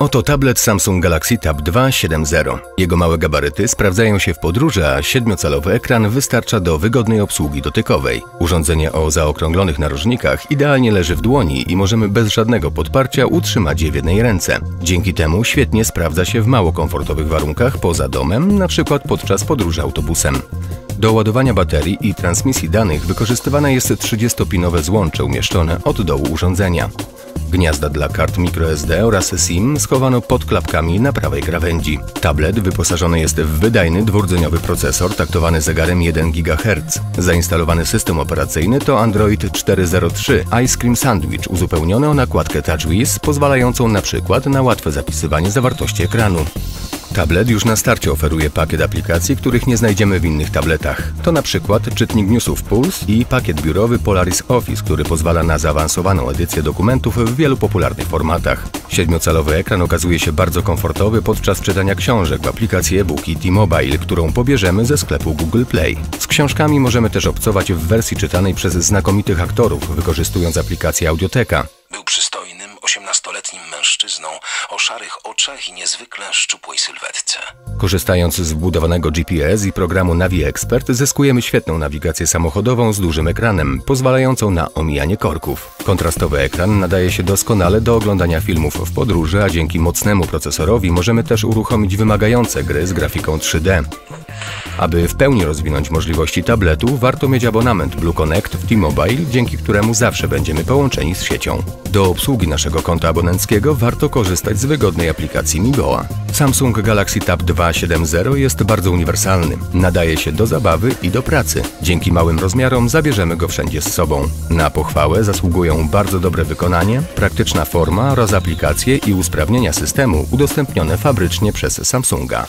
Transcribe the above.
Oto tablet Samsung Galaxy Tab 2 7.0. Jego małe gabaryty sprawdzają się w podróży, a 7-calowy ekran wystarcza do wygodnej obsługi dotykowej. Urządzenie o zaokrąglonych narożnikach idealnie leży w dłoni i możemy bez żadnego podparcia utrzymać je w jednej ręce. Dzięki temu świetnie sprawdza się w mało komfortowych warunkach poza domem, np. podczas podróży autobusem. Do ładowania baterii i transmisji danych wykorzystywane jest 30-pinowe złącze umieszczone od dołu urządzenia. Gniazda dla kart microSD oraz SIM schowano pod klapkami na prawej krawędzi. Tablet wyposażony jest w wydajny dwurdzeniowy procesor taktowany zegarem 1 GHz. Zainstalowany system operacyjny to Android 4.03 Ice Cream Sandwich uzupełniony o nakładkę TouchWiz pozwalającą na przykład na łatwe zapisywanie zawartości ekranu. Tablet już na starcie oferuje pakiet aplikacji, których nie znajdziemy w innych tabletach. To na przykład czytnik newsów Pulse i pakiet biurowy Polaris Office, który pozwala na zaawansowaną edycję dokumentów w wielu popularnych formatach. Siedmiocalowy ekran okazuje się bardzo komfortowy podczas czytania książek w aplikacji e-booki T-Mobile, którą pobierzemy ze sklepu Google Play. Z książkami możemy też obcować w wersji czytanej przez znakomitych aktorów, wykorzystując aplikację Audioteka. Był przystojnym, mężczyzną o szarych oczach i niezwykle szczupłej sylwetce. Korzystając z wbudowanego GPS i programu Navi Expert zyskujemy świetną nawigację samochodową z dużym ekranem, pozwalającą na omijanie korków. Kontrastowy ekran nadaje się doskonale do oglądania filmów w podróży, a dzięki mocnemu procesorowi możemy też uruchomić wymagające gry z grafiką 3D. Aby w pełni rozwinąć możliwości tabletu, warto mieć abonament Blue Connect w T-Mobile, dzięki któremu zawsze będziemy połączeni z siecią. Do obsługi naszego konta abonenckiego warto korzystać z wygodnej aplikacji Migoa. Samsung Galaxy Tab 2 7.0 jest bardzo uniwersalny. Nadaje się do zabawy i do pracy. Dzięki małym rozmiarom zabierzemy go wszędzie z sobą. Na pochwałę zasługują bardzo dobre wykonanie, praktyczna forma oraz aplikacje i usprawnienia systemu udostępnione fabrycznie przez Samsunga.